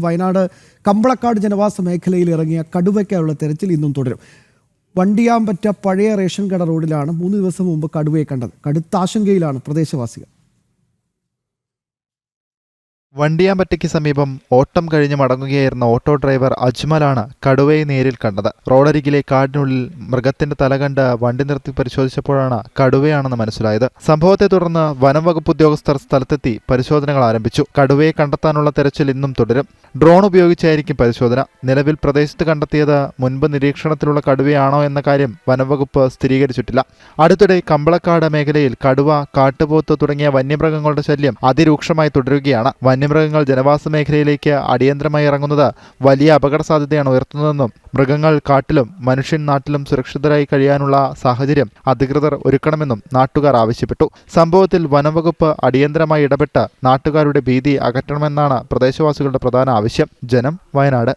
വയനാട് കമ്പളക്കാട് ജനവാസ മേഖലയിൽ ഇറങ്ങിയ കടുവയ്ക്കായുള്ള തെരച്ചിൽ ഇന്നും തുടരും. വണ്ടിയാമ്പറ്റ പഴയ റേഷൻ കട റോഡിലാണ് മൂന്ന് ദിവസം മുമ്പ് കടുവയെ കണ്ടത്. കടുത്ത ആശങ്കയിലാണ് പ്രദേശവാസികൾ. വണ്ടിയാമ്പറ്റയ്ക്ക് സമീപം ഓട്ടം കഴിഞ്ഞ് മടങ്ങുകയായിരുന്ന ഓട്ടോ ഡ്രൈവർ അജ്മലാണ് കടുവയെ നേരിൽ കണ്ടത്. റോഡരികിലെ കാടിനുള്ളിൽ മൃഗത്തിന്റെ തല കണ്ട് വണ്ടി നിർത്തി പരിശോധിച്ചപ്പോഴാണ് കടുവയാണെന്ന് മനസ്സിലായത്. സംഭവത്തെ തുടർന്ന് വനം വകുപ്പ് ഉദ്യോഗസ്ഥർ സ്ഥലത്തെത്തി പരിശോധനകൾ ആരംഭിച്ചു. കടുവയെ കണ്ടെത്താനുള്ള തെരച്ചിൽ ഇന്നും തുടരും. ഡ്രോൺ ഉപയോഗിച്ചായിരിക്കും പരിശോധന. നിലവിൽ പ്രദേശത്ത് കണ്ടെത്തിയത് മുൻപ് നിരീക്ഷണത്തിലുള്ള കടുവയാണോ എന്ന കാര്യം വനംവകുപ്പ് സ്ഥിരീകരിച്ചിട്ടില്ല. അടുത്തിടെ കമ്പളക്കാട് മേഖലയിൽ കടുവ കാട്ടുപോത്ത് തുടങ്ങിയ വന്യമൃഗങ്ങളുടെ ശല്യം അതിരൂക്ഷമായി തുടരുകയാണ്. വന്യമൃഗങ്ങൾ ജനവാസ മേഖലയിലേക്ക് അടിയന്തരമായി ഇറങ്ങുന്നത് വലിയ അപകട സാധ്യതയാണ് ഉയർത്തുന്നതെന്നും മൃഗങ്ങൾ കാട്ടിലും മനുഷ്യൻ നാട്ടിലും സുരക്ഷിതരായി കഴിയാനുള്ള സാഹചര്യം അധികൃതർ ഒരുക്കണമെന്നും നാട്ടുകാർ ആവശ്യപ്പെട്ടു. സംഭവത്തിൽ വനംവകുപ്പ് അടിയന്തരമായി ഇടപെട്ട് നാട്ടുകാരുടെ ഭീതി അകറ്റണമെന്നാണ് പ്രദേശവാസികളുടെ പ്രധാന ആവശ്യം. ജനം വയനാട്.